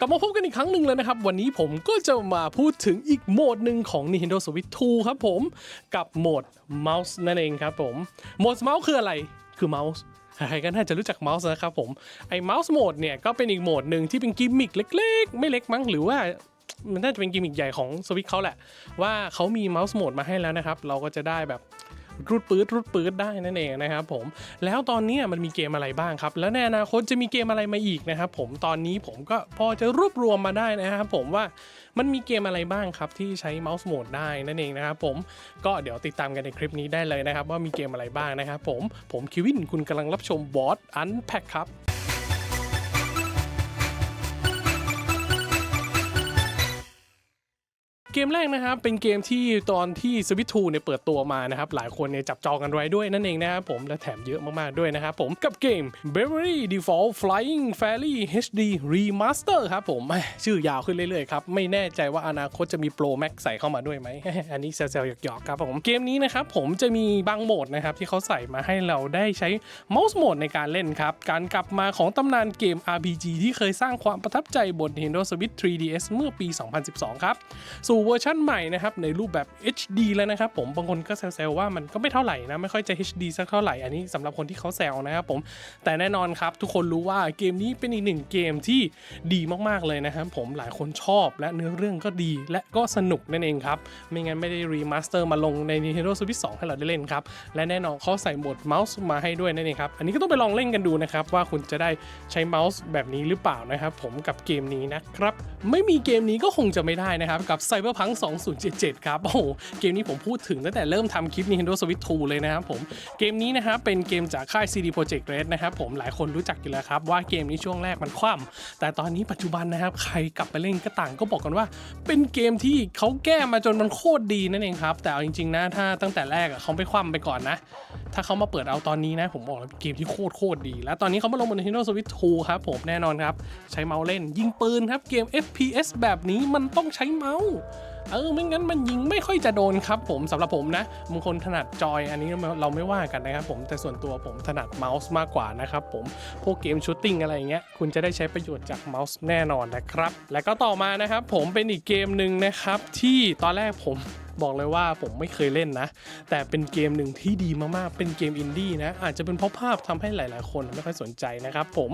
กลับมาพบกันอีกครั้งหนึ่งเลยนะครับ วันนี้ผมก็จะมาพูดถึงอีกโหมดหนึ่งของ Nintendo Switch 2 ครับผม กับโหมดเมาส์นั่นเองครับผมโหมดเมาส์คืออะไรคือเมาส์ใครก็น่าจะรู้จักเมาส์นะครับผมไอ้เมาส์โหมดเนี่ยก็เป็นอีกโหมดหนึ่งที่เป็นกิมมิคเล็กๆ ไม่เล็กมั้งหรือว่ามันน่าจะเป็นกิมมิคใหญ่ของสวิตเขาแหละ ว่าเขามีเมาส์โหมดมาให้แล้วนะครับ เราก็จะได้แบบ รูดปื๊ดรูดปื๊ดได้นั่นเองนะครับผมแล้วตอนนี้มันมีเกมอะไรบ้างครับ แล้วในอนาคตจะมีเกมอะไรมาอีกนะครับผมตอนนี้ผมก็พอจะรวบรวมมาได้นะครับผมว่ามันมีเกมอะไรบ้างครับที่ใช้เมาส์โหมดได้นั่นเองนะครับผมก็เดี๋ยวติดตามกันในคลิปนี้ได้เลยนะครับ ว่ามีเกมอะไรบ้างนะครับผมผมคิวินคุณกำลังรับชมบอสอันแพ็คครับ กมแรกนะครับเป็นเกมที่ตอนที่สวิตทูเนี่ยเปิดตัวมานะครับหลายคนเนี่ยจับจองกันไว้ด้วยนั่นเองนะครับผมและแถมเยอะมากๆด้วยนะครับผมกับเกม b e v e r y Default Flying Fairy HD Remaster ครับผมชื่อยาวขึ้นเรื่อยๆครับไม่แน่ใจว่าอนาคตจะมี Pro Max ใส่เข้ามาด้วยไหมอันนี้แซวๆหยอกๆครับผมเกมนี้นะครับผมจะมีบางโหมดนะครับที่เขาใส่มาให้เราได้ใช้เมาส์โหมดในการเล่นครับการกลับมาของตำนานเกม RPG ที่เคยสร้างความประทับใจบน Nintendo Switch 3DS เมื่อปี 2012 ครับสู่วอร์ชันใหม่นะครับในรูปแบบ HD แล้วนะครับผมบางคนก็แซวๆว่ามันก็ไม่เท่าไหร่นะไม่ค่อยจะ HD สักเท่าไหร่อันนี้สำหรับคนที่เขาแซวนะครับผมแต่แน่นอนครับทุกคนรู้ว่าเกมนี้เป็นอีกหนึ่งเกมที่ดีมากๆเลยนะครับผมหลายคนชอบและเนื้อเรื่องก็ดีและก็สนุกนั่นเองครับไม่งั้นไม่ได้รีมาสเตอร์มาลงใน Nintendo Switch 2ให้เราได้เล่นครับและแน่นอนเขาใส่โหมดเมาส์มาให้ด้วยนั่นเองครับอันนี้ก็ต้องไปลองเล่นกันดูนะครับว่าคุณจะได้ใช้เมาส์แบบนี้หรือเปล่านะครับผมกับเกมนี้นะครับไม่มีเกมนี้ก็คงจะไม่ได้นะครับกับ Cyberpunk 2077 ครับ โอ้โห เกมนี้ผมพูดถึงตั้งแต่เริ่มทำคลิป Nintendo Switch 2 เลยนะครับผม เกมนี้นะครับเป็นเกมจากค่าย CD Projekt Red นะครับผม หลายคนรู้จักอยู่แล้วครับ ว่าเกมนี้ช่วงแรกมันคว่ำแต่ตอนนี้ปัจจุบันนะครับ ใครกลับไปเล่นก็ต่างก็บอกกันว่า เป็นเกมที่เขาแก้มาจนมันโคตรดีนั่นเองครับ แต่เอาจริงๆนะ ถ้าตั้งแต่แรกเขาไม่คว่ำไปก่อนนะ ถ้าเขามาเปิดเอาตอนนี้นะ ผมบอกเลยเป็นเกมที่โคตรโคตรดี แล้วตอนนี้เขามาลงบน Nintendo Switch 2 ครับผมแน่นอนครับ ใช้เมาส์เล่นยิงปืนครับเกม FPS แบบนี้มันต้องใช้เมาส์ เออไม่งั้นมันยิงไม่ค่อยจะโดนครับผมสำหรับผมนะบางคนถนัดจอยอันนี้เราไม่ว่ากันนะครับผมแต่ส่วนตัวผมถนัดเมาส์มากกว่านะครับผมพวกเกมชูตติ้งอะไรอย่างเงี้ยคุณจะได้ใช้ประโยชน์จากเมาส์แน่นอนนะครับ และก็ต่อมานะครับผมเป็นอีกเกมหนึ่งนะครับที่ตอนแรกผม บอกเลยว่าผมไม่เคยเล่นนะ แต่เป็นเกมหนึ่งที่ดีมากๆ เป็นเกมอินดี้นะ อาจจะเป็นเพราะภาพทำให้หลายๆ คนไม่ค่อยสนใจนะครับผม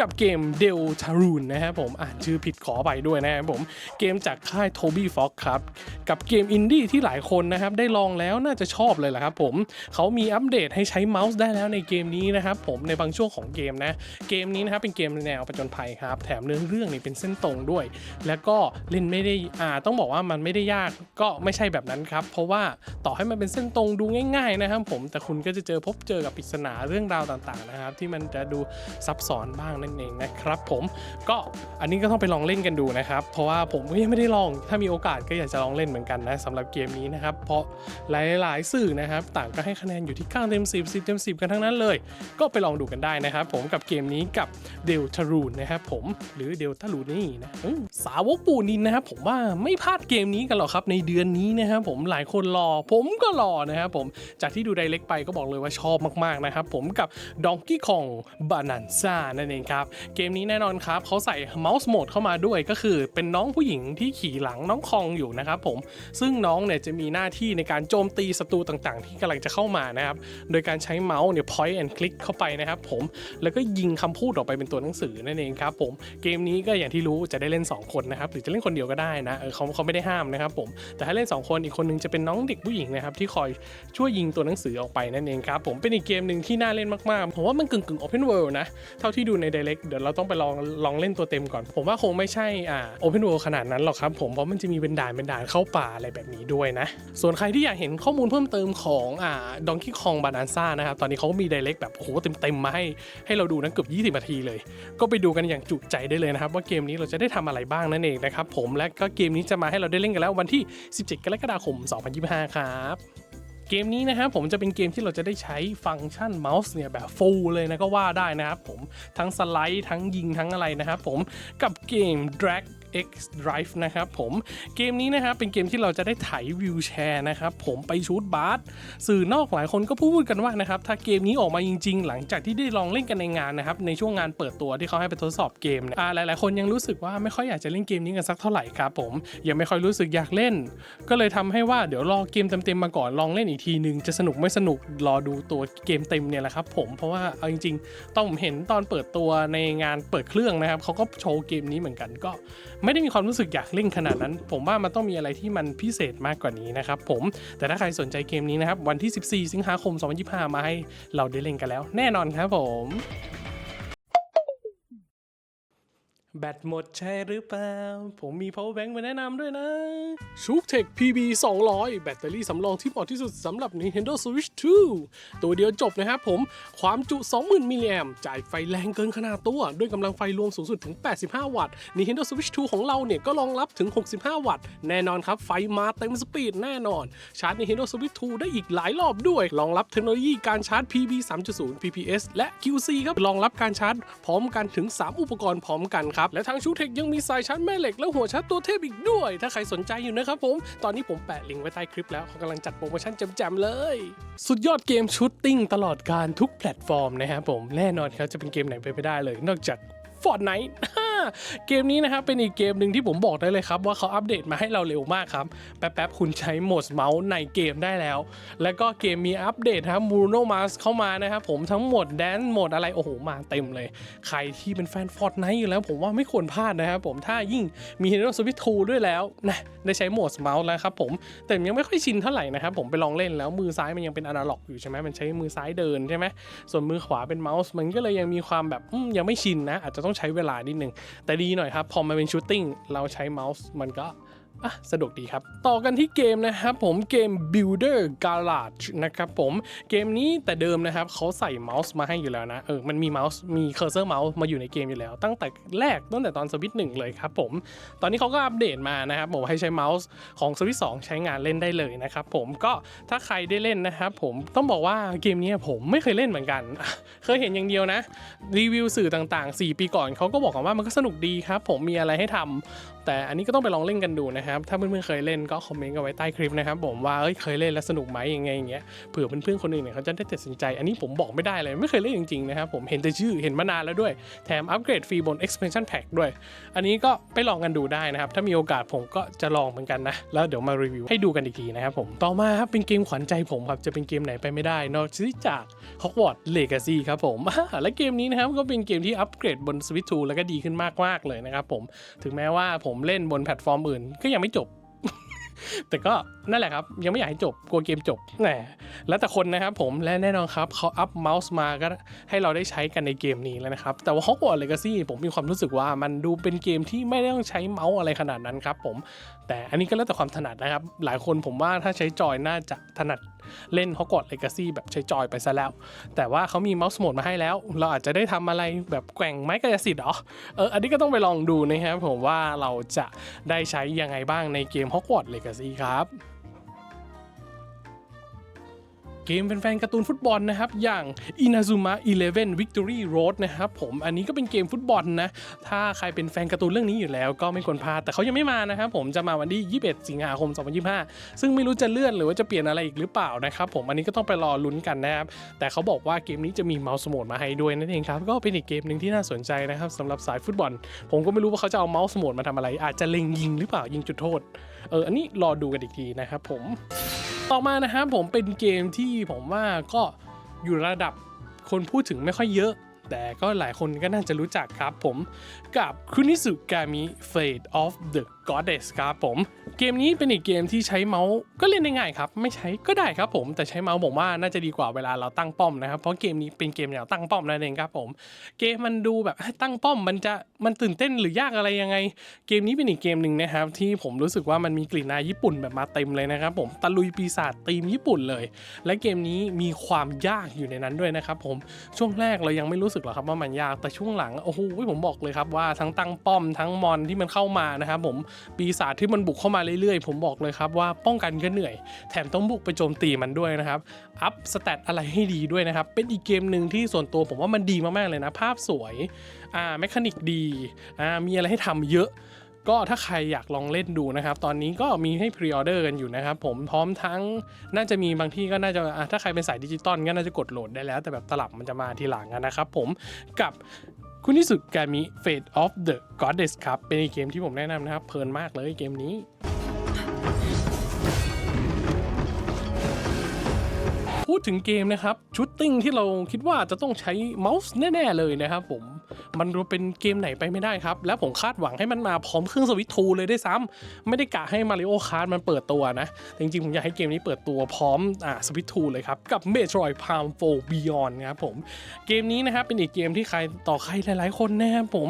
กับเกม d e l t a r u n นะครับผมอ่านชื่อผิดขอไปด้วยนะครับผมเกมจากค่าย Toby Fox ครับกับเกมอินดี้ที่หลายคนนะครับได้ลองแล้วน่าจะชอบเลยแหละครับผมเขามีอัปเดตให้ใช้เมาส์ได้แล้วในเกมนี้นะครับผมในบางช่วงของเกมนะเกมนี้นะครับเป็นเกมแนวประจนภัยครับแถมเนื้อเรื่องนี่เป็นเส้นตรงด้วย แล้วก็เล่นไม่ได้อ่าต้องบอกว่ามันไม่ได้ยากก็ไม่ใช่แบบนั้นครับ เพราะว่าต่อให้มันเป็นเส้นตรงดูง่าย ๆ นะครับผมแต่คุณก็จะเจอพบเจอกับปริศนาเรื่องราวต่างๆนะครับ ที่มันจะดูซับซ้อนบ้างนั่นเองนะครับผมก็อันนี้ก็ต้องไปลองเล่นกันดูนะครับ เพราะว่าผมก็ยังไม่ได้ลอง ถ้ามีโอกาสก็อยากจะลองเล่นเหมือนกันนะสำหรับเกมนี้นะครับ เพราะหลายๆ สื่อนะครับ ต่างก็ให้คะแนนอยู่ที่9เต็ม10 10เต็ม10 กันทั้งนั้นเลย ก็ไปลองดูกันได้นะครับ ผมกับเกมนี้กับเดลทารูนนะครับผมหรือเดลทารูนี่นะสาวกปูนินนะครับผมว่าไม่พลาดเกมนี้กันหรอกครับในเดือนนี้นะครับผมหลายคนรอ ผมก็รอนะครับผมจากที่ดูไดเล็กไปก็บอกเลยว่าชอบมากๆนะครับผมกับ Donkey Kong Bonanza นั่นเองครับ เกมนี้แน่นอนครับเขาใส่เมาส์โหมดเข้ามาด้วยก็คือเป็นน้องผู้หญิงที่ขี่หลังน้องคองอยู่นะครับผมซึ่งน้องเนี่ยจะมีหน้าที่ในการโจมตีศัตรูต่างๆ ที่กำลังจะเข้ามานะครับโดยการใช้เมาส์เนี่ย point and click เข้าไปนะครับผมแล้วก็ยิงคำพูดออกไปเป็นตัวหนังสือนั่นเองครับผมเกมนี้ก็อย่างที่รู้จะได้เล่น 2 คนนะครับหรือจะเล่นคนเดียวก็ได้นะเออเขาเขาไม่ได้ห้ามนะครับผมแต่ถ้าเล่น 2คน อีกคนนึงจะเป็นน้องเด็กผู้หญิงนะครับที่คอยช่วยยิงตัวหนังสือออกไปนั่นเองครับผมเป็นอีกเกมหนึ่งที่น่าเล่นมากๆ ผมว่ามันกึ่งกึ่ง open world นะ เท่าที่ดูใน direct เดี๋ยวเราต้องไปลองลองเล่นตัวเต็มก่อน ผมว่าคงไม่ใช่อ่า open world ขนาดนั้นหรอกครับผมเพราะมันจะมีเป็นด่านเป็นด่านเข้าป่าอะไรแบบนี้ด้วยนะ ส่วนใครที่อยากเห็นข้อมูลเพิ่มเติมของอ่า Donkey Kong Bonanza นะครับตอนนี้เขามี direct แบบโอ้โหเต็มๆมาให้ให้เราดูนะเกือบ 20นาทีเลย ก็ไปดูกันอย่างจุใจได้เลยนะครับว่าเกมนี้เราจะได้ทำอะไรบ้างนั่นเองนะครับผมและก็เกมนี้จะมาให้เราได้เล่นกันแล้ววันที่ 17กรกฎาคม 2025 ครับเกมนี้นะครับผมจะเป็นเกมที่เราจะได้ใช้ฟังก์ชันเมาส์เนี่ยแบบฟูลเลยนะก็ว่าได้นะครับผมทั้งสไลด์ทั้งยิงทั้งอะไรนะครับผมกับเกม Drag X Drive นะครับผมเกมนี้นะครับเป็นเกมที่เราจะได้ไถวิวแชร์นะครับผมไปชูดบาสสื่อนอกหลายคนก็พูดกันว่านะครับถ้าเกมนี้ออกมาจริง ๆ หลังจากที่ได้ลองเล่นกันในงานนะครับในช่วงงานเปิดตัวที่เขาให้ไปทดสอบเกมเนี่ยหลายๆ คนยังรู้สึกว่าไม่ค่อยอยากจะเล่นเกมนี้กันสักเท่าไหร่ครับผมยังไม่ค่อยรู้สึกอยากเล่น ก็เลยทำให้ว่าเดี๋ยวรอเกมเต็มๆมาก่อนลองเล่นอีกทีหนึ่งจะสนุกไม่สนุกรอดูตัวเกมเต็มเนี่ยแหละครับผมเพราะว่าเอาจริง ๆ ต้อนผมเห็นตอนเปิดตัวในงานเปิดเครื่องนะครับเขาก็โชว์เกมนี้เหมือนกันก็ไม่ได้มีความรู้สึกอยากเล่นขนาดนั้น ผมว่ามันต้องมีอะไรที่มันพิเศษมากกว่านี้นะครับผมแต่ถ้าใครสนใจเกมนี้นะครับวันที่ 14 สิงหาคม 2025 มาให้เราได้เล่นกันแล้ว แน่นอนครับผม แบตหมดใช่หรือเปล่า ผมมี power bank มาแนะนำด้วยนะ s h o o k Tech PB 200 แบตเตอรี่สำรองที่เหมาะที่สุดสำหรับ Nintendo Switch 2 ตัวเดียวจบนะครับผม ความจุ 20,000 มิลลิแอมจ่ายไฟแรงเกินขนาดตัว ด้วยกำลังไฟรวมสูงสุดถึง 85 วัตต์ Nintendo Switch 2 ของเราเนี่ยก็รองรับถึง 65 วัตต์ แน่นอนครับ ไฟมาเต็มสปีดแน่นอน ชาร์จ Nintendo Switch 2 ได้อีกหลายรอบด้วย รองรับเทคโนโลยีการชาร์จ PB 3.0 PPS และ QC ครับ รองรับการชาร์จพร้อมกันถึง 3 อุปกรณ์พร้อมกันครับและทางชูเทคยังมีสายชาร์จแม่เหล็กและหัวชาร์จตัวเทพอีกด้วย ถ้าใครสนใจอยู่นะครับผม ตอนนี้ผมแปะลิงก์ไว้ใต้คลิปแล้วเขากำลังจัดโปรโมชั่นแจมๆเลย สุดยอดเกมชูตติ้งตลอดการทุกแพลตฟอร์มนะครับผมแน่นอนครับจะเป็นเกมไหนไปไม่ได้เลย นอกจาก Fortnite เกมนี้นะครับเป็นอีกเกมหนึ่งที่ผมบอกได้เลยครับ ว่าเขาอัปเดตมาให้เราเร็วมากครับ แป๊บๆคุณใช้โหมดเมาส์ในเกมได้แล้ว แล้วก็เกมมีอัปเดตครับ Bruno Mars เข้ามานะครับผมทั้งหมดแดนโหมดอะไรโอ้โหมาเต็มเลย ใครที่เป็นแฟน Fortnite อยู่แล้ว ผมว่าไม่ควรพลาดนะครับผมถ้ายิ่งมี Nintendo Switch 2ด้วยแล้วนะได้ใช้โหมดเมาส์แล้วครับผมแต่ยังไม่ค่อยชินเท่าไหร่นะครับผมไปลองเล่นแล้วมือซ้ายมันยังเป็นอนาล็อกอยู่ใช่ไหมมันใช้มือซ้ายเดินใช่ไหมส่วนมือขวาเป็นเมาส์มันก็เลยยังมีความแบบยังไม่ชินนะอาจจะต้องใช้เวลานิดนึงแต่ดีหน่อยครับ พอมาเป็นชูตติ้งเราใช้เมาส์มันก็ อะสะดวกดีครับ ต่อกันที่เกมนะครับผมเกม Builder Garage นะครับผมเกมนี้แต่เดิมนะครับเขาใส่เมาส์มาให้อยู่แล้วนะเออมันมีเมาส์มีเคอร์เซอร์เมาส์มาอยู่ในเกมอยู่แล้ว ตั้งแต่แรกตั้งแต่ตอนสวิตหนึ่งเลยครับผมตอนนี้เขาก็อัปเดตมานะครับผมให้ใช้เมาส์ของสวิตสใช้งานเล่นได้เลยนะครับผมก็ถ้าใครได้เล่นนะครับผมต้องบอกว่าเกมนี้ผมไม่เคยเล่นเหมือนกัน เคยเห็นอย่างเดียวนะ รีวิวสื่อต่างๆ 4 ปีก่อนเขาก็บอกกันว่ามันก็สนุกดีครับผมมีอะไรให้ทำ แต่อันนี้ก็ต้องไปลองเล่นกันดูนะครับ ถ้าเพื่อนๆเคยเล่นก็คอมเมนต์กันไว้ใต้คลิปนะครับผมว่าเอ้ยเคยเล่นแล้วสนุกไหมยังไงอย่างเงี้ยเผื่อเพื่อนๆคนอื่นเนี่ยเขาจะได้ตัดสินใจ อันนี้ผมบอกไม่ได้เลยไม่เคยเล่นจริงๆนะครับผมเห็นแต่ชื่อเห็นมานานแล้วด้วยแถมอัปเกรดฟรีบน expansion pack ด้วย อันนี้ก็ไปลองกันดูได้นะครับถ้ามีโอกาสผมก็จะลองเหมือนกันนะแล้วเดี๋ยวมารีวิวให้ดูกันอีกทีนะครับผมต่อมาครับเป็นเกมขวัญใจผมครับจะเป็นเกมไหนไปไม่ได้ นอกจาก Hogwarts Legacy ครับผมและเกมนี้นะครับก็เป็นเกมที่อัปเกรดบน Switch 2แล้วก็ดีขึ้นมากๆเลยนะครับผมถึงแม้ว่าผมมเล่นบนแพลตฟอร์มอื่นก็ยังไม่จบ แต่ก็ นั่นแหละครับ ยังไม่อยากให้จบกลัวเกมจบแหมแล้วแต่คนนะครับผมและแน่นอนครับเขาอัพเมาส์มาก็ให้เราได้ใช้กันในเกมนี้แล้วนะครับ แต่ว่า Hogwarts Legacy ผมมีความรู้สึกว่ามันดูเป็นเกมที่ไม่ได้ต้องใช้เมาส์อะไรขนาดนั้นครับผมแต่อันนี้ก็แล้วแต่ความถนัดนะครับ หลายคนผมว่าถ้าใช้จอยน่าจะถนัดเล่น Hogwarts Legacy แบบใช้จอยไปซะแล้ว แต่ว่าเขามีเมาส์โหมดมาให้แล้ว เราอาจจะได้ทำอะไรแบบแกว่งไม้กายสิทธิ์หรอเอออันนี้ก็ต้องไปลองดูนะครับผมว่าเราจะได้ใช้ยังไงบ้างในเกม Hogwarts Legacy ครับ เกมแฟนๆการ์ตูนฟุตบอลนะครับ อย่าง Inazuma Eleven Victory Road นะครับผมอันนี้ก็เป็นเกมฟุตบอลนะ ถ้าใครเป็นแฟนการ์ตูนเรื่องนี้อยู่แล้วก็ไม่ควรพลาด แต่เขายังไม่มานะครับผมจะมาวันที่ 21 สิงหาคม 2025 ซึ่งไม่รู้จะเลื่อนหรือว่าจะเปลี่ยนอะไรอีกหรือเปล่านะครับผมอันนี้ก็ต้องไปรอลุ้นกันนะครับ แต่เขาบอกว่าเกมนี้จะมีเมาส์โหมดมาให้ด้วยนั่นเองครับ ก็เป็นอีกเกมหนึ่งที่น่าสนใจนะครับสำหรับสายฟุตบอล ผมก็ไม่รู้ว่าเขาจะเอาเมาส์โหมดมาทำอะไร อาจจะเล็งยิงหรือเปล่ายิงจุดโทษ เอออันนี้รอดูกันอีกทีนะครับผม ต่อมานะครับผมเป็นเกมที่ผมว่าก็อยู่ระดับคนพูดถึงไม่ค่อยเยอะ แต่ก็หลายคนก็น่าจะรู้จักครับผมกับคุนิสุกามิ Fate of the Goddess ครับผม เกมนี้เป็นอีกเกมที่ใช้เมาส์ก็เล่นได้ง่ายครับ ไม่ใช้ก็ได้ครับผม แต่ใช้เมาส์ผมว่าน่าจะดีกว่าเวลาเราตั้งป้อมนะครับ เพราะเกมนี้เป็นเกมแนวตั้งป้อมนั่นเองครับผม เกมมันดูแบบตั้งป้อมมันจะมันตื่นเต้นหรือยากอะไรยังไง เกมนี้เป็นอีกเกมหนึ่งนะครับที่ผมรู้สึกว่ามันมีกลิ่นอายญี่ปุ่นแบบมาเต็มเลยนะครับผมตะลุยปีศาจธีมญี่ปุ่นเลย และเกมนี้มีความยากอยู่ในนั้นด้วยนะครับผมช่วงแรกเรายังไม่รู้สึกหรอกครับว่ามันยากแต่ช่วงหลังโอ้โหผมบอกเลยครับว่าทั้งตั้งป้อมทั้งมอนที่มันเข้ามานะครับผมปีศาจที่มันบุกเข้ามาเรื่อยๆ ผมบอกเลยครับว่าป้องกันก็เหนื่อย แถมต้องบุกไปโจมตีมันด้วยนะครับ อัพสเตตอะไรให้ดีด้วยนะครับ เป็นอีกเกมหนึ่งที่ส่วนตัวผมว่ามันดีมากๆเลยนะ ภาพสวย อ่าแมคานิกดี อ่ามีอะไรให้ทำเยอะก็ถ้าใครอยากลองเล่นดูนะครับ ตอนนี้ก็มีให้พรีออเดอร์กันอยู่นะครับผมพร้อมทั้งน่าจะมีบางที่ก็น่าจะะถ้าใครเป็นสายดิจิตอลก็น่าจะกดโหลดได้แล้ว แต่แบบตลับมันจะมาทีหลังนะครับผมกับ คุณที่สุดการมี Fate of the Goddess ครับ เป็นเกมที่ผมแนะนำนะครับ เพลินมากเลยเกมนี้ พูดถึงเกมนะครับชุดติ้งที่เราคิดว่าจะต้องใช้เมาส์แน่ๆเลยนะครับผมมันเป็นเกมไหนไปไม่ได้ครับ และผมคาดหวังให้มันมาพร้อมเครื่องสวิตช์ทูเลยด้วยซ้ำไม่ได้กะให้มาริโอคาร์ดมันเปิดตัวนะจริงๆ ผมอยากให้เกมนี้เปิดตัวพร้อมอ่าสวิตช์ทูเลยครับ กับ Metroid Prime 4 Beyond นะครับผมเกมนี้นะครับเป็นอีกเกมที่ใครต่อใครหลายๆ คนนะครับผม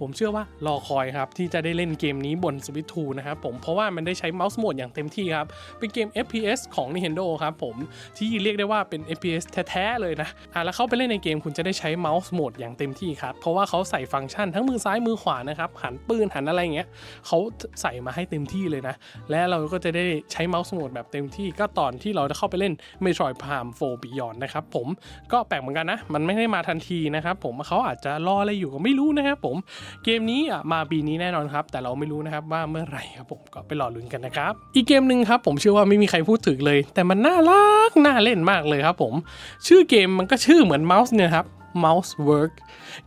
ผมเชื่อว่ารอคอยครับ ที่จะได้เล่นเกมนี้บน Switch 2นะครับผมเพราะว่ามันได้ใช้เมาส์โหมดอย่างเต็มที่ครับเป็นเกม FPS ของ Nintendo ครับผมที่เรียกได้ว่าเป็น FPS แท้ๆเลยนะอะแล้วเข้าไปเล่นในเกมคุณจะได้ใช้เมาส์โหมดอย่างเต็มที่ครับ เพราะว่าเขาใส่ฟังก์ชันทั้งมือซ้ายมือขวานะครับ หันปืนหันอะไรอย่างเงี้ยเขาใส่มาให้เต็มที่เลยนะ และเราก็จะได้ใช้เมาส์โหมดแบบเต็มที่ก็ตอนที่เราจะเข้าไปเล่น Metroid Prime 4 Beyond นะครับผมก็แปลกเหมือนกันนะ มันไม่ได้มาทันทีนะครับผมเขาอาจจะรออะไรอยู่ก็ไม่รู้นะครับผมเกมนี้มาปีนี้แน่นอนครับ แต่เราไม่รู้นะครับว่าเมื่อไหร่ครับผมก็ไปรอลุ้นกันนะครับอีกเกมหนึ่งครับผมเชื่อว่าไม่มีใครพูดถึงเลย แต่มันน่ารักน่าเล่นมากเลยครับผม ชื่อเกมมันก็ชื่อเหมือนเมาส์เนี่ยครับ Mouse Work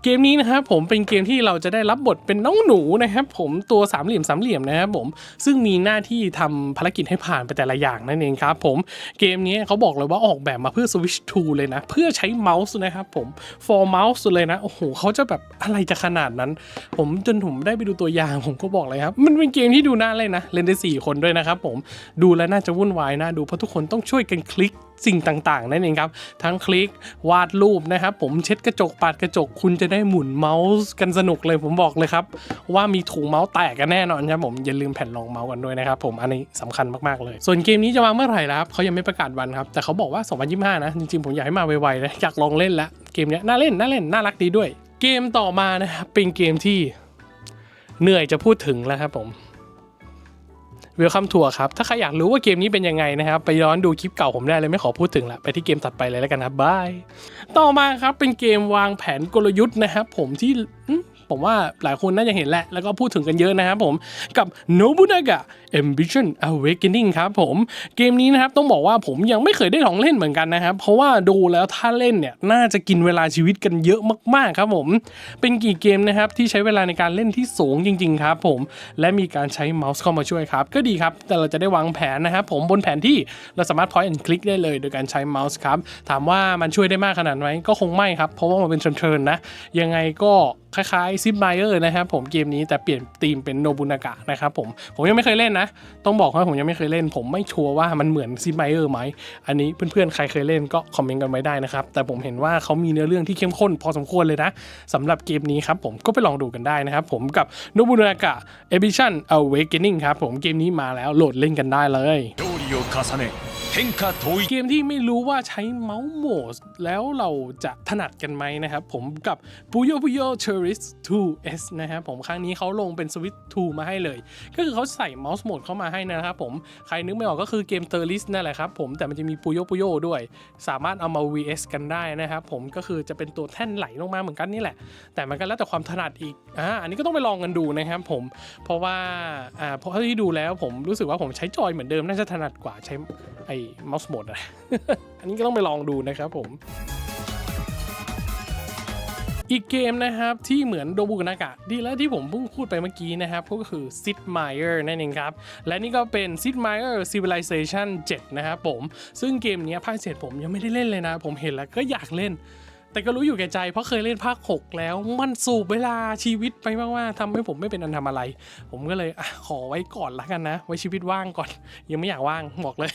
เกมนี้นะครับผมเป็นเกมที่เราจะได้รับบทเป็นน้องหนูนะครับผมตัวสามเหลี่ยมสามเหลี่ยมนะครับผมซึ่งมีหน้าที่ทำภารกิจให้ผ่านไปแต่ละอย่างนั่นเองครับผมเกมนี้เขาบอกเลยว่าออกแบบมาเพื่อ Switch 2 เลยนะ เพื่อใช้เมาส์นะครับผม for mouse เลยนะ โอ้โหเขาจะแบบอะไรจะขนาดนั้น ผมจนผมได้ไปดูตัวอย่างผมก็บอกเลยครับ มันเป็นเกมที่ดูน่าเล่นนะ เล่นได้ 4 คนด้วยนะครับผมดูแล้วน่าจะวุ่นวายน่าดูเพราะทุกคนต้องช่วยกันคลิก สิ่งต่างๆ นั่นเองครับ ทั้งคลิกวาดรูปนะครับ ผมเช็ดกระจกปาดกระจก คุณจะได้หมุนเมาส์กันสนุกเลยผมบอกเลยครับ ว่ามีถุงเมาส์แตกกันแน่นอนครับผมอย่าลืมแผ่นรองเมาส์กันด้วยนะครับผมอันนี้สำคัญมากๆเลย ส่วนเกมนี้จะมาเมื่อไหร่ล้วครับเขายังไม่ประกาศวันครับแต่เขาบอกว่า 2025 นะ จริงๆ ผมอยากให้มาไวๆนะอยากลองเล่นล้วเกมเนี้ยน่าเล่นน่าเล่นน่ารักดีด้วย เกมต่อมานะครับเป็นเกมที่เหนื่อยจะพูดถึงแล้วครับผม เวลคัมทัวร์ครับถ้าใครอยากรู้ว่าเกมนี้เป็นยังไงนะครับไปย้อนดูคลิปเก่าผมได้เลยไม่ขอพูดถึงละไปที่เกมถัดไปเลยแล้วกันครับบายต่อมาครับเป็นเกมวางแผนกลยุทธ์นะครับผมที่ ผมว่าหลายคนน่าจะเห็นแหละ แล้วก็พูดถึงกันเยอะนะครับผมกับ Nobunaga Ambition Awakening ครับผมเกมนี้นะครับต้องบอกว่าผมยังไม่เคยได้ลองเล่นเหมือนกันนะครับ เพราะว่าดูแล้วถ้าเล่นเนี่ยน่าจะกินเวลาชีวิตกันเยอะมากๆครับผม เป็นกี่เกมนะครับที่ใช้เวลาในการเล่นที่สูงจริง ๆ ครับผม และมีการใช้เมาส์เข้ามาช่วยครับ ก็ดีครับ แต่เราจะได้วางแผนนะครับผมบนแผนที่เราสามารถ point and click ได้เลย โดยการใช้เมาส์ครับ ถามว่ามันช่วยได้มากขนาดไหมก็คงไม่ครับ เพราะว่ามันเป็นเทิร์นๆนะ ยังไงก็ คล้ายๆซิปไบเออร์นะครับผมเกมนี้แต่เปลี่ยนธีมเป็นโนบุนากะนะครับผมผมยังไม่เคยเล่นนะ ต้องบอกว่าผมยังไม่เคยเล่น ผมไม่ชัวร์ว่ามันเหมือนซิปไบเออร์ไหมอันนี้เพื่อนๆใครเคยเล่นก็คอมเมนต์กันไว้ได้นะครับแต่ผมเห็นว่าเขามีเนื้อเรื่องที่เข้มข้นพอสมควรเลยนะสำหรับเกมนี้ครับผมก็ไปลองดูกันได้นะครับผมกับโนบุนากะเอพิชั่นอเวกเกนนิ่งครับผมเกมนี้มาแล้วโหลดเล่นกันได้เลยเกมที่ไม่รู้ว่าใช้เมาส์โหมดแล้วเราจะถนัดกันไหมนะครับผมกับปุโยปุโยเชอร Tourist 2S นะครับผมครั้งนี้เขาลงเป็น Switch 2มาให้เลย ก็คือเขาใส่เมาส์โหมดเข้ามาให้นะครับผม ใครนึกไม่ออกก็คือเกม t e r r i s นั่นแหละครับผม แต่มันจะมี Puyo Puyo ด้วย สามารถเอามา VS กันได้นะครับผมก็คือจะเป็นตัวแท่นไหลลงมาเหมือนกันนี่แหละ แต่มันก็แล้วแต่ความถนัดอีกอ่าอันนี้ก็ต้องไปลองกันดูนะครับผมเพราะว่าอ่าเพราะที่ดูแล้วผมรู้สึกว่าผมใช้จอยเหมือนเดิมน่าจะถนัดกว่าใช้ไอ้เมาส์โหมดอะอันนี้ก็ต้องไปลองดูนะครับผม อีกเกมนะครับที่เหมือนโดบุกนากะดีแล้วที่ผมเพิ่งพูดไปเมื่อกี้นะครับก็คือ Sid Meier นั่นเองครับ และนี่ก็เป็น Sid Meier Civilization 7 นะครับผม ซึ่งเกมนี้ภาคเศษผมยังไม่ได้เล่นเลยนะ ผมเห็นแล้วก็อยากเล่น แต่ก็รู้อยู่แก่ใจเพราะเคยเล่นภาค 6 แล้วมันสูบเวลาชีวิตไปมากๆทำให้ผมไม่เป็นอันทำอะไร ผมก็เลยอขอไว้ก่อนละกันนะ ไว้ชีวิตว่างก่อน ยังไม่อยากว่างบอกเลย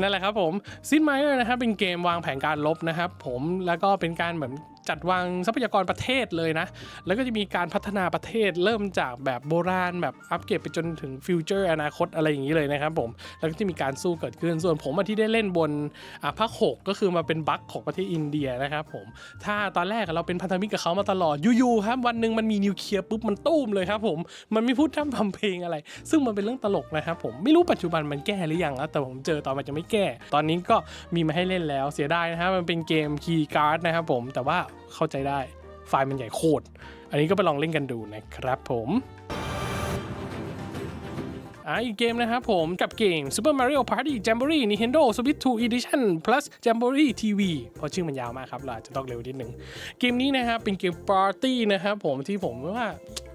นั่นแหละครับผมซินไมเออร์นะครับเป็นเกมวางแผนการลบนะครับผมแล้วก็เป็นการเหมือน จัดวางทรัพยากรประเทศเลยนะ แล้วก็จะมีการพัฒนาประเทศเริ่มจากแบบโบราณ แบบอัปเกรดไปจนถึงฟิวเจอร์อนาคตอะไรอย่างนี้เลยนะครับผม แล้วก็จะมีการสู้เกิดขึ้น ส่วนผมอะที่ได้เล่นบนอะภาคหกก็คือมาเป็นบั๊กของประเทศอินเดียนะครับผม ถ้าตอนแรกเราเป็นพันธมิตรกับเขามาตลอดอยู่ๆครับวันหนึ่งมันมีนิวเคลียร์ปุ๊บมันตุ้มเลยครับผม มันไม่พูดทำทำเพลงอะไร ซึ่งมันเป็นเรื่องตลกนะครับผม ไม่รู้ปัจจุบันมันแก้หรือยังนะแต่ผมเจอตอนมันจะไม่แก้ ตอนนี้ก็มีมาให้เล่นแล้ว เสียดายนะครับมันเป็นเกมคีย์การ์ดนะครับผม แต่ว่า เข้าใจได้ ไฟล์มันใหญ่โคตร อันนี้ก็ไปลองเล่นกันดูนะครับผมอ่าอีกเกมนะครับผมกับเกม Super Mario Party Jamboree Nintendo Switch 2 Edition Plus Jamboree TV เพราะชื่อมันยาวมากครับเราจะต้องเร็วนิดนึง เกมนี้นะครับเป็นเกมปาร์ตี้นะครับผมที่ผมว่า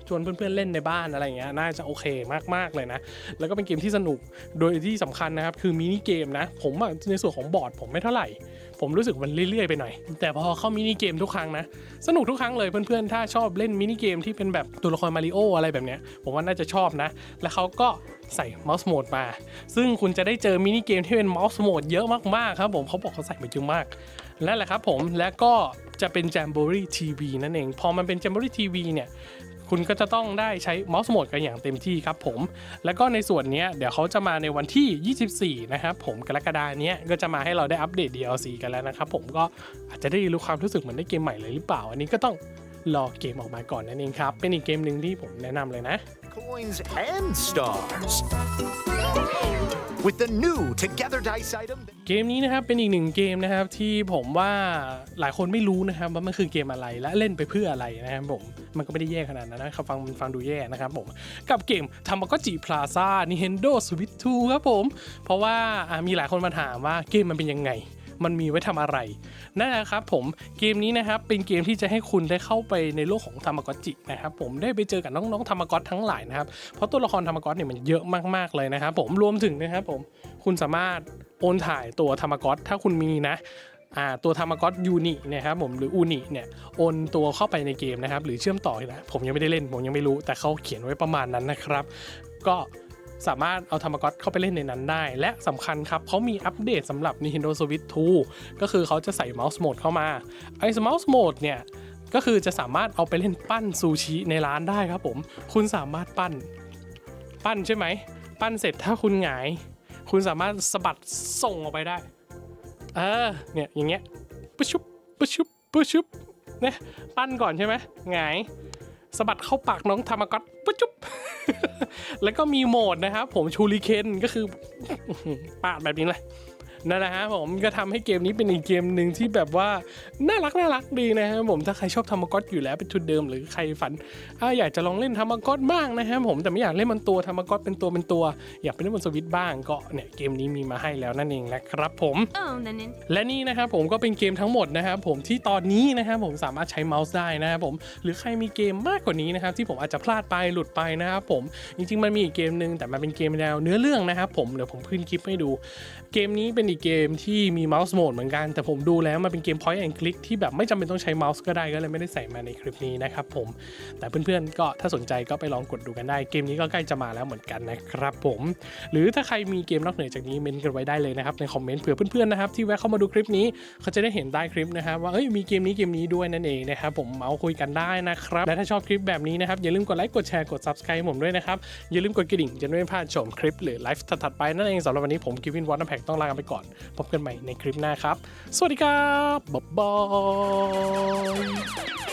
ชวนเพื่อนๆเล่นในบ้านอะไรเงี้ยน่าจะโอเคมากๆเลยนะ แล้วก็เป็นเกมที่สนุกโดยที่สำคัญนะครับ คือมินิเกมนะ ผมในส่วนของบอร์ดผมไม่เท่าไหร่ ผมรู้สึกมันเรื่อยๆไปหน่อย แต่พอเข้ามินิเกมทุกครั้งนะ สนุกทุกครั้งเลยเพื่อนๆ ถ้าชอบเล่นมินิเกมที่เป็นแบบตัวละครมาริโออะไรแบบเนี้ย ผมว่าน่าจะชอบนะ แล้วเขาก็ใส่เมาส์โหมดมา ซึ่งคุณจะได้เจอมินิเกมที่เป็นเมาส์โหมดเยอะมากๆครับผมเขาบอกเขาใส่มาเยอะมากและแหละครับผมและก็จะเป็น Jamboree TV นั่นเอง พอมันเป็น Jamboree TV เนี่ย คุณก็จะต้องได้ใช้เมาส์โหมดกันอย่างเต็มที่ครับผม แล้วก็ในส่วนนี้เดี๋ยวเขาจะมาในวันที่ 24 นะครับผมกรกฎาเนี้ยก็จะมาให้เราได้อัปเดต DLC กันแล้วนะครับผมก็อาจจะได้รู้ความรู้สึกเหมือนได้เกมใหม่เลยหรือเปล่า อันนี้ก็ต้องรอเกมออกมาก่อนนั่นเองครับ เป็นอีกเกมหนึ่งที่ผมแนะนำเลยนะ coins and stars. With the new Together Dice item, เกมนี้นะครับเป็นอีกหนึ่งเกมนะครับที่ผมว่าหลายคนไม่รู้นะครับว่ามันคือเกมอะไรและเล่นไปเพื่ออะไรนะครับผมมันก็ไม่ได้แย่ขนาดนั้นนะครับฟังมันฟังดูแย่นะครับผมกับเกมทามากจิพลาซ่า Nintendo Switch 2 ครับผม เพราะว่ามีหลายคนมาถามว่าเกมมันเป็นยังไง มันมีไว้ทำอะไรนั่นแหละครับผมเกมนี้นะครับเป็นเกมที่จะให้คุณได้เข้าไปในโลกของธรรมกจินะครับผมได้ไปเจอกับน้องๆธรรมกอทั้งหลายนะครับเพราะตัวละครธรรมกอเนี่ยมันเยอะมากๆเลยนะครับผมรวมถึงนะครับผมคุณสามารถโอนถ่ายตัวธรรมกอถ้าคุณมีนะตัวธรรมกอยูนินะครับผมหรืออูนิเนี่ยโอนตัวเข้าไปในเกมนะครับหรือเชื่อมต่อนะผมยังไม่ได้เล่นผมยังไม่รู้แต่เขาเขียนไว้ประมาณนั้นนะครับ ก็ สามารถเอาธรรมกอเข้าไปเล่นในนั้นได้ และสำคัญครับเขามีอัปเดตสำหรับ Nintendo Switch 2 ก็คือเขาจะใส่เมาส์โหมดเข้ามาไอ้เมาส์โหมดเนี่ยก็คือจะสามารถเอาไปเล่นปั้นซูชิในร้านได้ครับผม คุณสามารถปั้น ปั้นใช่ไหม ปั้นเสร็จถ้าคุณหงาย คุณสามารถสะบัดส่งออกไปได้ เออ เนี่ยอย่างเงี้ยปุ๊ชุบปุ๊ชุบปุ๊ชุบเนี่ยปั้นก่อนใช่ไหมหงายสะบัดเข้าปากน้องธรรมกอตปุ๊จุบ แล้วก็มีโหมดนะครับผมชูริเคนก็คือปาดแบบนี้เลย นั่นแหละฮะผมก็ทำให้เกมนี้เป็นอีกเกมหนึ่งที่แบบว่าน่ารักน่ารักดีนะครับผมถ้าใครชอบธรรมก๊อตอยู่แล้วเป็นชุดเดิมหรือใครฝันอ่าอยากจะลองเล่นธรรมก๊อตบ้างนะครับผมแต่ไม่อยากเล่นบนตัวธรรมก๊อตเป็นตัวเป็นตัว อยากไปเล่นบนสวิตช์บ้างก็เนี่ยเกมนี้มีมาให้แล้วนั่นเองนะครับผม Oh, then in และนี่นะครับผมก็เป็นเกมทั้งหมดนะครับผมที่ตอนนี้นะครับผมสามารถใช้เมาส์ได้นะครับผมหรือใครมีเกมมากกว่านี้นะครับที่ผมอาจจะพลาดไปหลุดไปนะครับผมจริงๆมันมีอีกเกมหนึ่งแต่มันเป็นเกมแนวเนื้อเรื่องนะครับผมเดี๋ยวผมขึ้นคลิปให้ดู เกมนี้เป็นอีกเกมที่มีเมาส์โหมดเหมือนกัน แต่ผมดูแล้วมันเป็นเกม point and click ที่แบบไม่จำเป็นต้องใช้เมาส์ก็ได้ก็เลยไม่ได้ใส่มาในคลิปนี้นะครับผมแต่เพื่อนๆก็ถ้าสนใจก็ไปลองกดดูกันได้ เกมนี้ก็ใกล้จะมาแล้วเหมือนกันนะครับผมหรือถ้าใครมีเกมนอกเหนือจากนี้เมนกันไว้ได้เลยนะครับในคอมเมนต์เผื่อเพื่อนๆนะครับที่แวะเข้ามาดูคลิปนี้เขาจะได้เห็นใต้คลิปนะครับว่าเอ้ยมีเกมนี้เกมนี้ด้วยนั่นเองนะครับผมเมาส์คุยกันได้นะครับและถ้าชอบคลิปแบบนี้นะครับอย่าลืมกดไลค์กดแชร์กด subscribe ผมด้วยนะครับอย่าลืมกดกระดิ่งจะไม่พลาดชมคลิปหรือไลฟ์ถัดๆไปนั่นเองสำหรับวันนี้ผมกิวินวอตแพกต้องลาไปก่อน พบกันใหม่ในคลิปหน้าครับ สวัสดีครับบ๊ายบาย